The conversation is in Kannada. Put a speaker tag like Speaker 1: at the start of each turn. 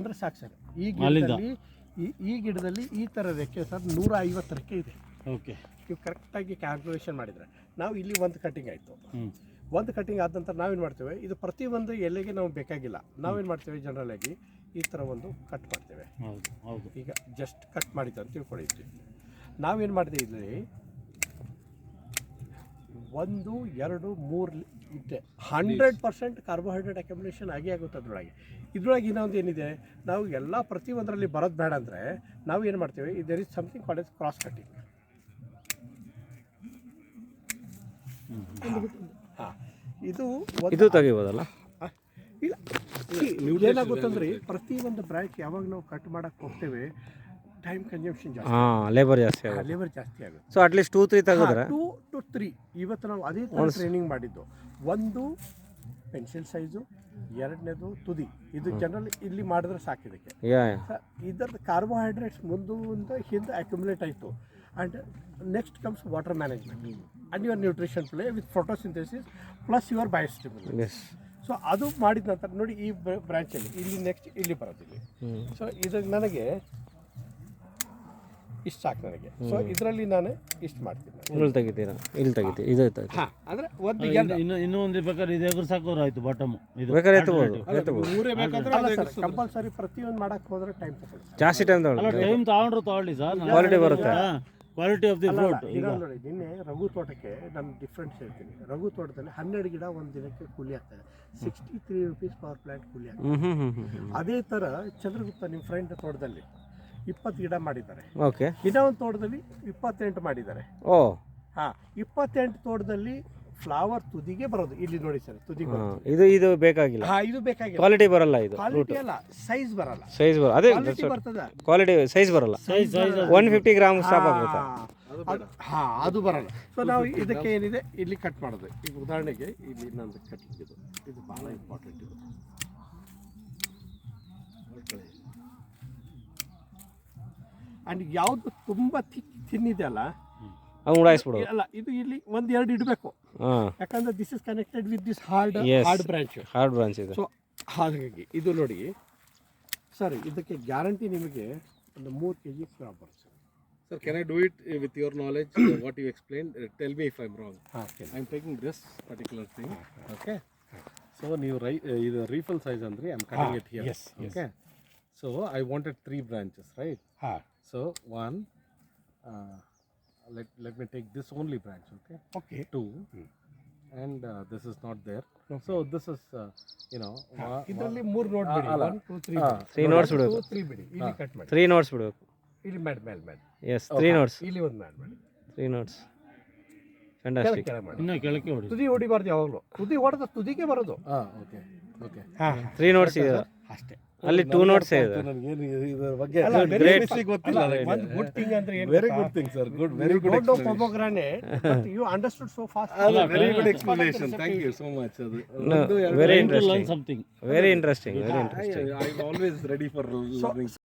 Speaker 1: ಅಂದ್ರೆ ಸಾಕ್ಷಿ ಈ ಗಿಡದಲ್ಲಿ ಈ ಈ ಗಿಡದಲ್ಲಿ ಈ ಥರ ರೆಕ್ಕೆ ಸರ್ ನೂರ ಐವತ್ತು ರೆಕ್ಕೆ ಇದೆ.
Speaker 2: ಓಕೆ.
Speaker 1: ನೀವು ಕರೆಕ್ಟಾಗಿ ಕ್ಯಾಲ್ಕುಲೇಷನ್ ಮಾಡಿದರೆ ನಾವು ಇಲ್ಲಿ ಒಂದು ಕಟಿಂಗ್ ಆಯಿತು. ಒಂದು ಕಟಿಂಗ್ ಆದ ನಂತರ ನಾವೇನು ಮಾಡ್ತೇವೆ? ಇದು ಪ್ರತಿಯೊಂದು ಎಲೆಗೆ ನಾವು ಬೇಕಾಗಿಲ್ಲ. ನಾವೇನು ಮಾಡ್ತೇವೆ? ಜನರಲ್ ಆಗಿ ಈ ಥರ ಒಂದು ಕಟ್ ಮಾಡ್ತೇವೆ. ಈಗ ಜಸ್ಟ್ ಕಟ್ ಮಾಡಿದ್ದು ಅಂತ ತಿಳ್ಕೊಂಡಿದ್ವಿ ನಾವೇನು ಮಾಡಿದೆ ಇಲ್ಲಿ? ಒಂದು ಎರಡು ಮೂರು ಹಂಡ್ರೆಡ್ ಪರ್ಸೆಂಟ್ ಕಾರ್ಬೋಹೈಡ್ರೇಟ್ ಅಕ್ಯುಮುಲೇಷನ್ ಆಗೇ ಆಗುತ್ತೆ ಅದರೊಳಗೆ. ಇದ್ರೊಳಗೆ ಇನ್ನೊಂದು ಏನಿದೆ ನಾವು ಎಲ್ಲ ಪ್ರತಿಯೊಂದರಲ್ಲಿ ಬರೋದು ಬೇಡ ಅಂದರೆ ನಾವು ಏನು ಮಾಡ್ತೀವಿ there is something call as cross cutting ಹಾಂ. ಇದು
Speaker 3: ಇದು ತೆಗಿಬೋದಲ್ಲ?
Speaker 1: ಇಲ್ಲ. ಏನಾಗುತ್ತಂದ್ರೆ ಒಂದು ಬ್ರಾಂಚ್ ಯಾವಾಗ ನಾವು ಕಟ್ ಮಾಡಕ್ಕೆ ಹೋಗ್ತೇವೆ ಟೈಮ್ ಕನ್ಸಂಪ್ಷನ್ ಜಾಸ್ತಿ.
Speaker 3: ಹಾಂ ಲೇಬರ್ ಜಾಸ್ತಿ ಆಗುತ್ತೆ.
Speaker 1: ಲೇಬರ್ ಜಾಸ್ತಿ ಆಗುತ್ತೆ.
Speaker 3: So at least two three ತೆಗೆದ್ರೆ?
Speaker 1: ಟೂ ಟು ತ್ರೀ ಇವತ್ತು ನಾವು ಅದೇ ಥರ ಟ್ರೈನಿಂಗ್ ಮಾಡಿದ್ದು. ಒಂದು ಪೆನ್ಸಿಲ್ ಸೈಜು ಎರಡನೇದು ತುದಿ. ಇದು ಜನರಲ್ ಇಲ್ಲಿ ಮಾಡಿದ್ರೆ ಸಾಕಿದಕ್ಕೆ ಇದರದ್ದು ಕಾರ್ಬೋಹೈಡ್ರೇಟ್ಸ್ ಮುಂದೆ ಹಿಂದೆ ಅಕ್ಯುಮುಲೇಟ್ ಆಯಿತು. And next comes water management and your nutrition play with photosynthesis plus your biostimulation
Speaker 3: yes
Speaker 1: so ಅದು ಮಾಡಿದ ನಂತರ ನೋಡಿ ಈ ಬ್ರಾಂಚಲ್ಲಿ ಇಲ್ಲಿ ನೆಕ್ಸ್ಟ್ ಇಲ್ಲಿ
Speaker 3: ಬರೋದಿಲ್ಲ
Speaker 1: ಸೊ ಇದು ನನಗೆ ಇಷ್ಟು ಸಾಕು ನನಗೆ. ಸೊ ಇದರಲ್ಲಿ ನಾನು ಇಷ್ಟು ಮಾಡ್ತೀನಿ
Speaker 3: ಇಲ್ಲಿ ತೆಗಿತೀರಾ? ಇಲ್ಲಿ ತೆಗಿತೀವಿ ಇದು ತೆಗಿ
Speaker 1: ಹಾಂ ಅಂದರೆ ಒಂದು
Speaker 2: ಇನ್ನು- ಇನ್ನು ಇನ್ನೂ ಒಂದು ಬೇಕಾದ್ರೆ ಇದು ಎಗರು ಸಾಕೋರು ಆಯ್ತು ಬಾಟಮ್ ಇದು
Speaker 3: ಬೇಕಾದ್ರೆ ಎತ್ತಬೋದು ಎತ್ತಬೋದು
Speaker 1: ಮೂರೇ ಬೇಕಾದ್ರೆ ಅಲ್ಲ ಸರ್ ಕಂಪಲ್ಸರಿ ಪ್ರತಿಯೊಂದು ಮಾಡಕ್ಕೆ ಹೋದ್ರೆ ಟೈಮ್ ತಗೊಳ್ಳಿ
Speaker 3: ಜಾಸ್ತಿ ಟೈಮ್
Speaker 2: ಅಲ್ಲ
Speaker 3: ತಗೊಳ್ಳಿ
Speaker 2: ಟೈಮ್ ತಗೊಂಡ್ರು ತಗೊಳ್ಳಿ ಸರ್.
Speaker 3: ಕ್ವಾಲಿಟಿ ಬರುತ್ತೆ.
Speaker 2: ಕ್ವಾಲಿಟಿ ಆಫ್ ದಿ ಫ್ರೂಟ್ ಈಗ
Speaker 1: ನೋಡಿ ನಿನ್ನೆ ರಘು ತೋಟಕ್ಕೆ ನಾನು ಡಿಫ್ರೆನ್ಸ್ ಹೇಳ್ತೀನಿ. ರಘು ತೋಟದಲ್ಲಿ ಹನ್ನೆರಡು ಗಿಡ ಒಂದು ದಿನಕ್ಕೆ ಕೂಲಿ ಆಗ್ತದೆ. Sixty three rupees power plant ಕೂಲಿ ಆಗ್ತದೆ.
Speaker 3: ಹ್ಞೂ ಹ್ಞೂ ಹ್ಞೂ ಹ್ಞೂ
Speaker 1: ಅದೇ ಥರ ಚಂದ್ರಗುಪ್ತ ನಿಮ್ಮ ಫ್ರೆಂಡ್ ತೋಟದಲ್ಲಿ ಇಪ್ಪತ್ತು ಗಿಡ ಮಾಡಿದ್ದಾರೆ.
Speaker 3: ಓಕೆ.
Speaker 1: ಇನ್ನೊಂದು ತೋಟದಲ್ಲಿ ಇಪ್ಪತ್ತೆಂಟು ಮಾಡಿದ್ದಾರೆ.
Speaker 3: ಓ.
Speaker 1: ಹಾ ಇಪ್ಪತ್ತೆಂಟು ತೋಟದಲ್ಲಿ ಫ್ಲವರ್ ತುದಿಗೆ ಬರೋದು. ಇಲ್ಲಿ ನೋಡಿ ಸರ್ ತುದಿಗೆ ಬರೋದು.
Speaker 3: ಇದು ಇದು ಬೇಕಾಗಿಲ್ಲ.
Speaker 1: ಹಾ ಇದು ಬೇಕಾಗಿಲ್ಲ.
Speaker 3: ಕ್ವಾಲಿಟಿ ಬರಲ್ಲ ಇದು
Speaker 1: ಕ್ವಾಲಿಟಿ ಅಲ್ಲ ಸೈಜ್ ಬರಲ್ಲ.
Speaker 3: ಸೈಜ್ ಬರಲ್ಲ ಅದೇ
Speaker 1: ಕ್ವಾಲಿಟಿ ಬರ್ತದ.
Speaker 3: ಕ್ವಾಲಿಟಿ ಸೈಜ್ ಬರಲ್ಲ. ಒನ್ ಫಿಫ್ಟಿ ಗ್ರಾಮ್ ಸ್ಟಾಪ್ ಆಗುತ್ತೆ.
Speaker 1: ಹಾ ಅದು ಬರಲ್ಲ. ಸೊ ನಾವು ಇದಕ್ಕೆ ಏನಿದೆ? ಇಲ್ಲಿ ಕಟ್ ಮಾಡೋದು. ಈಗ ಉದಾಹರಣೆಗೆ ಇಲ್ಲಿ ನಂದು ಕಟ್ ಇದು. ಇದು ಬಹಳ ಇಂಪಾರ್ಟೆಂಟ್ ಇದು. ಅಂಡ್ ಯಾವುದು ತುಂಬಾ ಥಿಕ್ ತಿನ್ನಿದೆ ಅಲ್ಲ
Speaker 3: ಅವ್ನು ಉಡಾಯಿಸ್ಬಿಡೋದು
Speaker 1: ಅಲ್ಲ ಇದು ಇಲ್ಲಿ ಒಂದ್ ಎರಡು ಇಡಬೇಕು
Speaker 3: ಹಾಂ
Speaker 1: ಯಾಕಂದ್ರೆ this is connected with this hard
Speaker 3: Yes.
Speaker 1: Hard branch
Speaker 3: hard branch ಇದೆ
Speaker 1: ಸೊ ಹಾಗಾಗಿ ಇದು ನೋಡಿ ಸರ್ ಇದಕ್ಕೆ ಗ್ಯಾರಂಟಿ ನಿಮಗೆ ಒಂದು ಮೂರು ಕೆ ಜಿ ಕ್ರಾಪ್ ಬರುತ್ತೆ
Speaker 4: Sir, can I do it uh, with your knowledge, uh, what you explained? Uh, tell me if I'm wrong.
Speaker 1: ಹಾಂ
Speaker 4: I'm taking this particular thing.
Speaker 1: okay?
Speaker 4: So, ನೀವು ರೈ ಇದು ರೀಫಿಲ್ ಸೈಜ್ ಅಂದ್ರೆ I'm cutting
Speaker 1: Ah,
Speaker 4: it here.
Speaker 1: yes, yes.
Speaker 4: Okay. So, I wanted three branches, right?
Speaker 1: ಹಾಂ
Speaker 4: So, one, uh, let, let me take this only branch, okay?
Speaker 1: Okay
Speaker 4: Two,
Speaker 1: Hmm.
Speaker 4: and uh, this is not there. So, this is, uh, you know, wa-
Speaker 1: ಇದರಲ್ಲಿ ಮೂರು ನೋಡ್ ಬಿಡಿ.
Speaker 4: ಅಲ್ಲ.
Speaker 1: ಒನ್ ಟೂ ತ್ರೀ
Speaker 4: ಹಾ.
Speaker 3: Three notes ಬಿಡೋದು.
Speaker 1: ತ್ರೀ ಬಿಡಿ. ಇಲ್ಲಿ ಕಟ್ ಮಾಡಿ.
Speaker 3: ತ್ರೀ ನೋಟ್ಸ್ ಬಿಡಬೇಕು
Speaker 1: ಇಲ್ಲಿ ಮಾಡಿ ಮೇಲೆ ಮಾಡಿ
Speaker 3: ಎಸ್ ತ್ರೀ ನೋಟ್ಸ್
Speaker 1: ಇಲ್ಲಿ ಒಂದು ಮಾಡಿ ಮಾಡಿ.
Speaker 3: ತ್ರೀ ನೋಟ್ಸ್
Speaker 1: ಕೆಳಗೆ
Speaker 3: ಫ್ಯಾಂಟಾಸ್ಟಿಕ್
Speaker 1: ಕೆಳಗೆ ಮಾಡಿ.
Speaker 2: ಇನ್ನು ಕೆಳಕ್ಕೆ ಹೊಡಿ
Speaker 1: ತುದಿ ಹೊಡಿಬಾರ್ದು ಯಾವಾಗಲೂ. ತುದಿ ಹೊಡೆದ ತುದಿಗೆ ಬರೋದು.
Speaker 4: okay, okay.
Speaker 1: ಹಾಂ
Speaker 3: ತ್ರೀ ನೋಟ್ಸ್ ಇದೆ
Speaker 1: ಅಷ್ಟೇ.
Speaker 3: ಅಲ್ಲಿ ಟೂ ನೋಟ್ಸ್ ಇದೆ.
Speaker 4: ನನಗೇನು ಇದ್ರ ಬಗ್ಗೆ
Speaker 1: ಅಲ್ಲ, very
Speaker 4: great
Speaker 1: good.
Speaker 4: history ಗೊತ್ತಿಲ್ಲ
Speaker 1: ಒಂದು ಗುಡ್ ಥಿಂಗ್ ಅಂದ್ರೆ ಏನು
Speaker 4: very good thing sir good very good
Speaker 1: don't know pomegranate but you understood so fast
Speaker 4: very good explanation thank you so much ಅದು
Speaker 3: very
Speaker 2: something.
Speaker 3: Very interesting very interesting
Speaker 4: I always ready for learning